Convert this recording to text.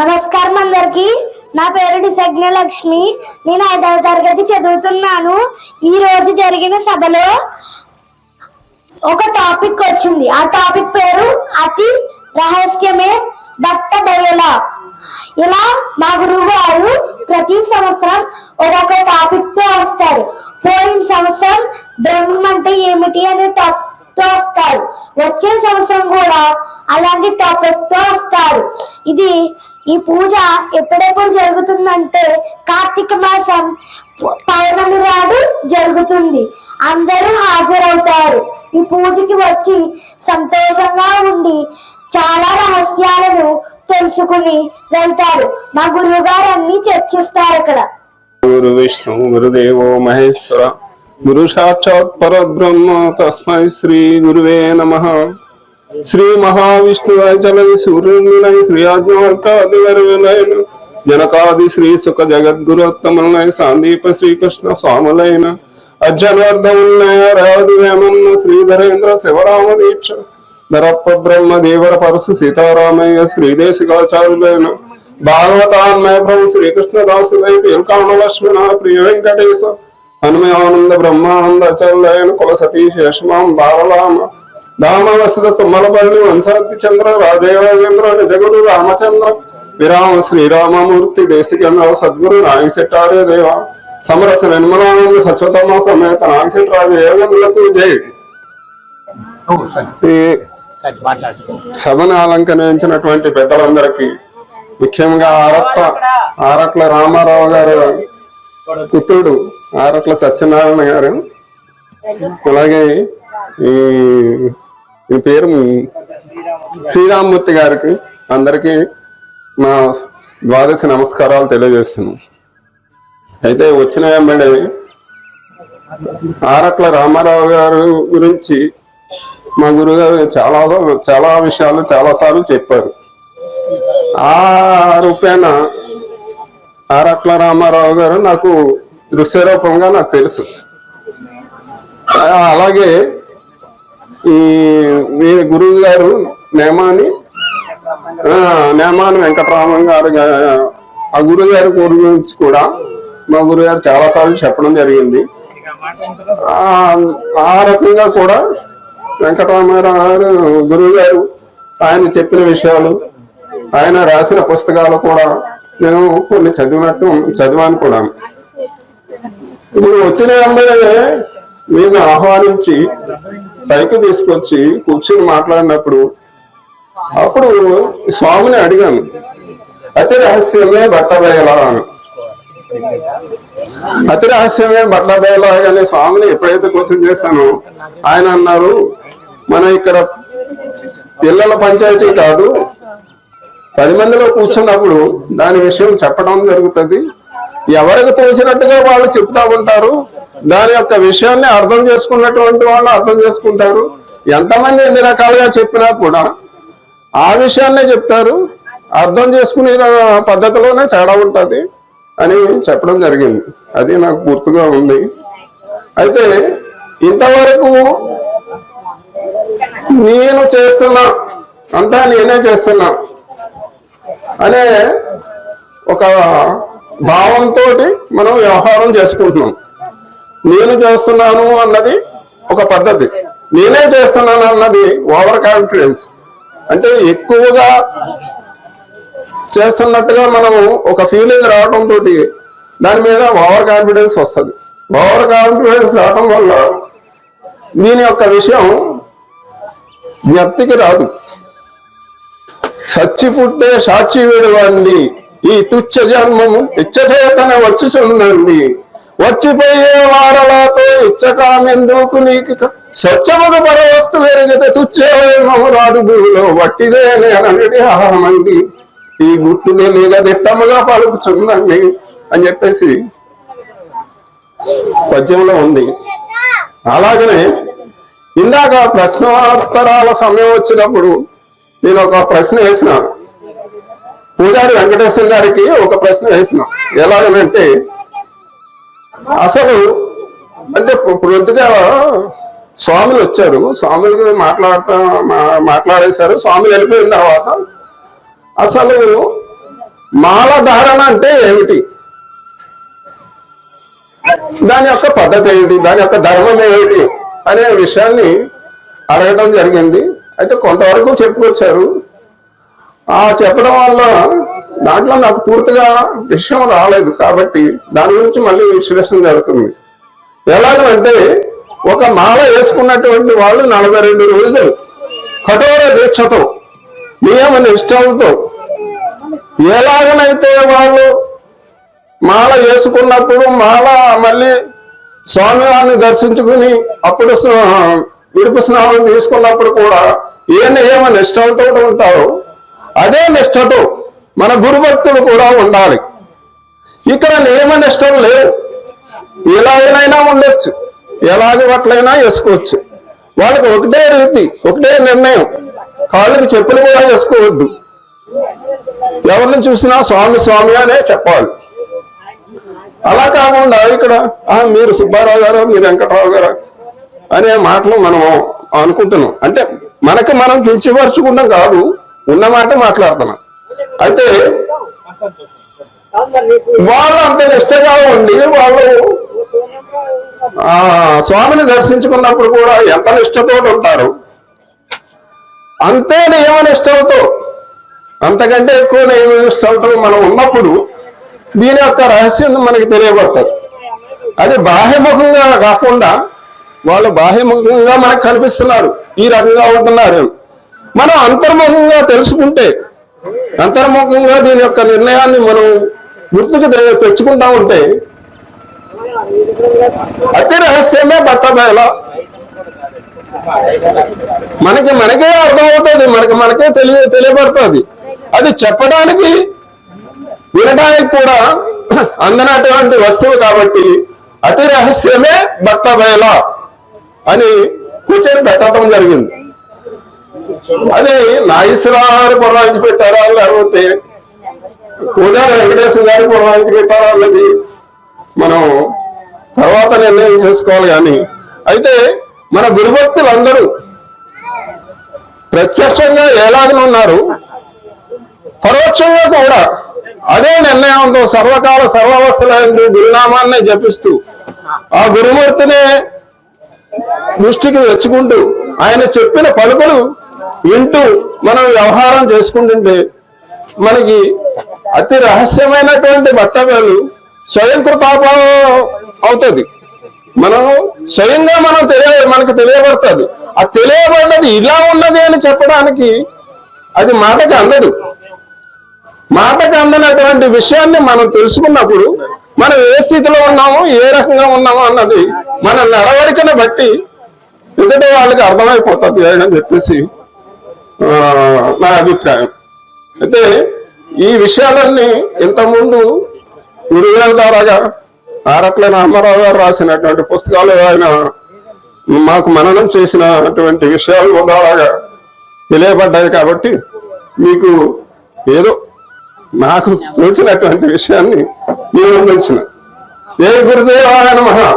నమస్కారం అందరికి. నా పేరు డిసగ్న లక్ష్మి నేను ఐదవ తరగతి చదువుతున్నాను. ఈ రోజు జరిగిన సభలో ఒక టాపిక్ వచ్చింది. ఆ టాపిక్ పేరు అతి రహస్యమే దట్ట డయలా ఇలా మా గురువు గారు ప్రతి సంవత్సరం ఒక్కొక్క టాపిక్తో వస్తారు. పోయిన సంవత్సరం బ్రహ్మం అంటే ఏమిటి అనే టాపిక్ తో వస్తారు వచ్చే సంవత్సరం కూడా అలాంటి టాపిక్తో వస్తారు ఇది ఈ పూజ ఎప్పుడెప్పుడు జరుగుతుందంటే కార్తీక మాసం పౌర్ణమి నాడు జరుగుతుంది. అందరూ హాజరవుతారు. ఈ పూజకి వచ్చి సంతోషంగా ఉండి చాలా రహస్యాలను తెలుసుకుని వెళ్తారు. మా గురువు గారు అన్ని చర్చిస్తారు ఇక్కడ. గురు విష్ణు గురుదేవో మహేశ్వర గురు సాక్షాత్ పరబ్రహ్మ తస్మై శ్రీ గురువే నమ శ్రీ మహావిష్ణువై చలది సూర్యునిలై శ్రీ ఆజ్ఞాకాది జనకాది శ్రీ సుఖ జగద్గురోత్తములై సాందీప శ్రీకృష్ణ స్వాములైన అజ్జనవర్ధములైన రాజు వేమన్న శ్రీధరేంద్ర శివరామ దీక్ష నరప్ప బ్రహ్మ దేవర పరసు సీతారామయ్య శ్రీదేశికాచార్యులైన భాగవతాన్మయ ప్రభు శ్రీకృష్ణదాసులై పిల్కాణ లక్ష్మణ ప్రియ వెంకటేశ హనుమయానంద బ్రహ్మానంద అచరులైన కుల సతీ శేషమాం బాలరామ దామ వసద తుమ్మలపల్లి వంశాతి చంద్ర రాజేంద్ర నిజగురు రామచంద్ర విరామ శ్రీరామమూర్తి దేశికంద్ర సద్గురు నాయశెట్టార్య దేవ సమరస నిర్మలానంద సత్యతమ సమేత నాయశెట్ రాజ యోగములకు జై. సభను అలంకరించినటువంటి పెద్దలందరికీ ముఖ్యంగా ఆరట్ల ఆరట్ల రామారావు గారు పుత్రుడు. ఆరట్ల సత్యనారాయణ గారు. అలాగే ఈ ఈ పేరు శ్రీరామ్మూర్తి గారికి అందరికీ మా ద్వాదశ నమస్కారాలు తెలియజేస్తున్నాం. అయితే వచ్చిన వెంబడి ఆరట్ల రామారావు గారు గురించి మా గురుగారు చాలా చాలా విషయాలు చాలాసార్లు చెప్పారు. ఆ రూపేణ ఆరట్ల రామారావు గారు నాకు దృశ్య రూపంగా నాకు తెలుసు. అలాగే ఈ మీ గురువు గారు నేమాని నేమాని వెంకటరామన్ గారు ఆ గురువు గారి గురించి కూడా మా గురువు గారు చెప్పడం జరిగింది. ఆ ఆ రకంగా కూడా వెంకటరామారావు గారు గురువు గారు ఆయన చెప్పిన విషయాలు ఆయన రాసిన పుస్తకాలు కూడా నేను కొన్ని చదివినట్టు చదివాను కూడా ఇప్పుడు వచ్చిన వెంబడే మీరు ఆహ్వానించి పైకి తీసుకొచ్చి కూర్చుని మాట్లాడినప్పుడు అప్పుడు స్వామిని అడిగాను అతి రహస్యమే బట్టబయలా అని అతి రహస్యమే బట్టబయలాగానే స్వామిని ఎప్పుడైతే కూర్చొని చేశానో ఆయన అన్నారు మన ఇక్కడ పిల్లల పంచాయతీ కాదు పది మందిలో కూర్చున్నప్పుడు దాని విషయం చెప్పడం జరుగుతుంది ఎవరికి తోచినట్టుగా వాళ్ళు చెప్తా ఉంటారు? దాని యొక్క విషయాన్ని అర్థం చేసుకున్నటువంటి వాళ్ళు అర్థం చేసుకుంటారు. ఎంతమంది ఎన్ని రకాలుగా చెప్పినా కూడా ఆ విషయాన్నే చెప్తారు. అర్థం చేసుకునే పద్ధతిలోనే తేడా ఉంటుంది అని చెప్పడం జరిగింది. అది నాకు గుర్తుగా ఉంది. అయితే ఇంతవరకు నేను చేస్తున్నా అంతా నేనే చేస్తున్నా అనే ఒక భావంతో మనం వ్యవహారం చేసుకుంటున్నాం. నేను చేస్తున్నాను అన్నది ఒక పద్ధతి. నేనే చేస్తున్నాను అన్నది ఓవర్ కాన్ఫిడెన్స్ అంటే ఎక్కువగా చేస్తున్నట్టుగా మనము ఒక ఫీలింగ్ రావడం తోటి దాని మీద ఓవర్ కాన్ఫిడెన్స్ వస్తుంది. ఓవర్ కాన్ఫిడెన్స్ రావడం వల్ల దీని యొక్క విషయం జ్ఞప్తికి రాదు. సచ్చి పుట్టే సాక్షి విడవండి ఈ తుచ్చ జన్మము ఇచ్చచేతన వచ్చుచుందండి వచ్చిపోయే వారలతో ఇచ్చకామెందుకు నీకు క- స్వచ్ఛముగ పరవస్తు ఎరిగితే తుచ్చేమము రాదు భూమిలో. వట్టిదే నేనటి ఆహమండి ఈ గుట్టుదే లేదా దిట్టముగా పలుకుచుందండి అని చెప్పేసి పద్యంలో ఉంది. అలాగనే ఇందాక ప్రశ్నోత్తరాల సమయం వచ్చినప్పుడు నేను ఒక ప్రశ్న వేసినాను పూజారి వెంకటేశ్వర గారికి ఒక ప్రశ్న వేసిన. ఎలాగనంటే అసలు అంటే ప్రొద్దుగా స్వాములు వచ్చారు. స్వాములు మాట్లాడతా మా- మాట్లాడేశారు. స్వాములు వెళ్ళిపోయిన తర్వాత అసలు మాల ధారణ అంటే ఏమిటి? దాని యొక్క పద్ధతి ఏమిటి? దాని యొక్క ధర్మం ఏమిటి? అనే విషయాన్ని అడగడం జరిగింది. అయితే కొంతవరకు చెప్పుకొచ్చారు. ఆ చెప్పడం వల్ల దాంట్లో నాకు పూర్తిగా విషయం రాలేదు. కాబట్టి దాని గురించి మళ్ళీ విశ్లేషణ జరుగుతుంది. ఎలాగంటే ఒక మాల వేసుకున్నటువంటి వాళ్ళు నలభై రెండు రోజులు కఠోర దీక్షతో నియమ నిష్టలతో ఎలాగనైతే వాళ్ళు మాల వేసుకున్నప్పుడు మాల మళ్ళీ స్వామివారిని దర్శించుకుని అప్పుడు విడుపు స్నానం తీసుకున్నప్పుడు కూడా ఏ నియమ నిష్టలతో ఉంటారో అదే నిష్టతో మన గురుభక్తులు కూడా ఉండాలి. ఇక్కడ నియమ నిష్టలు లేవు. ఎలాగనైనా ఉండొచ్చు. ఎలాగ వాటిలైనా వేసుకోవచ్చు. వాళ్ళకి ఒకటే రీతి ఒకటే నిర్ణయం. కాళ్ళకి చెప్పులు కూడా వేసుకోవద్దు. ఎవరిని చూసినా స్వామి స్వామి అనే చెప్పాలి. అలా కాకుండా ఇక్కడ మీరు సుబ్బారావు గారు మీరు వెంకటరావు గారు అనే మాటలు మనం అనుకుంటున్నాం. అంటే మనకి మనం కించపరుచుకుంటాం కాదు. ఉన్న మాట మాట్లాడుతున్నా. అయితే వాళ్ళు అంత నిష్టగా ఉండి వాళ్ళు స్వామిని దర్శించుకున్నప్పుడు కూడా ఎంత నిష్టతో ఉంటారు? అంతే నియమ నిష్టలతో అంతకంటే ఎక్కువ నియమ నిష్టలతో మనం ఉన్నప్పుడు దీని యొక్క రహస్యం మనకి తెలియబడుతుంది. అది బాహ్యముఖంగా కాకుండా వాళ్ళు బాహ్యముఖంగా మనకు కనిపిస్తున్నారు. ఈ రకంగా ఉంటున్నారు. మనం అంతర్ముఖంగా తెలుసుకుంటే అంతర్ముఖంగా దీని యొక్క నిర్ణయాన్ని మనం గుర్తుకు తెచ్చుకుంటా ఉంటే అతి రహస్యమే బట్టబయల మనకి మనకే అర్థమవుతుంది మనకి మనకే తెలియ తెలియబడుతుంది అది చెప్పడానికి వినడానికి కూడా అందనటువంటి వస్తువు కాబట్టి అతి రహస్యమే బట్టబయల అని కూర్చొని పెట్టడం జరిగింది. అది నాగేశ్వరరావు పురవాయించి పెట్టారా లేకపోతే కోదాడ వెంకటేశ్వర గారు పురవాయించి పెట్టారా అన్నది మనం తర్వాత నిర్ణయం చేసుకోవాలి కానీ అయితే మన గురుభక్తులు అందరూ ప్రత్యక్షంగా ఎలాగనే ఉన్నారు. పరోక్షంగా కూడా అదే నిర్ణయంతో సర్వకాల సర్వావస్థలందు గురునామాన్నే జపిస్తూ ఆ గురుమూర్తినే దృష్టికి తెచ్చుకుంటూ ఆయన చెప్పిన పలుకులు వింటూ మనం వ్యవహారం చేసుకుంటుంటే మనకి అతి రహస్యమైనటువంటి బట్టవేలు స్వయం కృతాపం అవుతుంది. మనం స్వయంగా మనం తెలియ మనకు తెలియబడుతుంది. ఆ తెలియబడ్డది ఇలా ఉన్నది అని చెప్పడానికి అది మాటకి అందదు. మాటకు అందనటువంటి విషయాన్ని మనం తెలుసుకున్నప్పుడు మనం ఏ స్థితిలో ఉన్నామో ఏ రకంగా ఉన్నామో అన్నది మన నడవడికను బట్టి ఎదుటి వాళ్ళకి అర్థమైపోతుంది అని చెప్పేసి నా అభిప్రాయం. అయితే ఈ విషయాలన్నీ ఇంతకుముందు గురుగారి ద్వారాగా ఆరట్ల రామారావు గారు రాసినటువంటి పుస్తకాలు ఆయన మాకు మననం చేసినటువంటి విషయాలు ద్వారాగా తెలియబడ్డాయి కాబట్టి మీకు ఏదో నాకు తెలిసినటువంటి విషయాన్ని నేను అందించిన. ఏ గురుదేవాయన మహా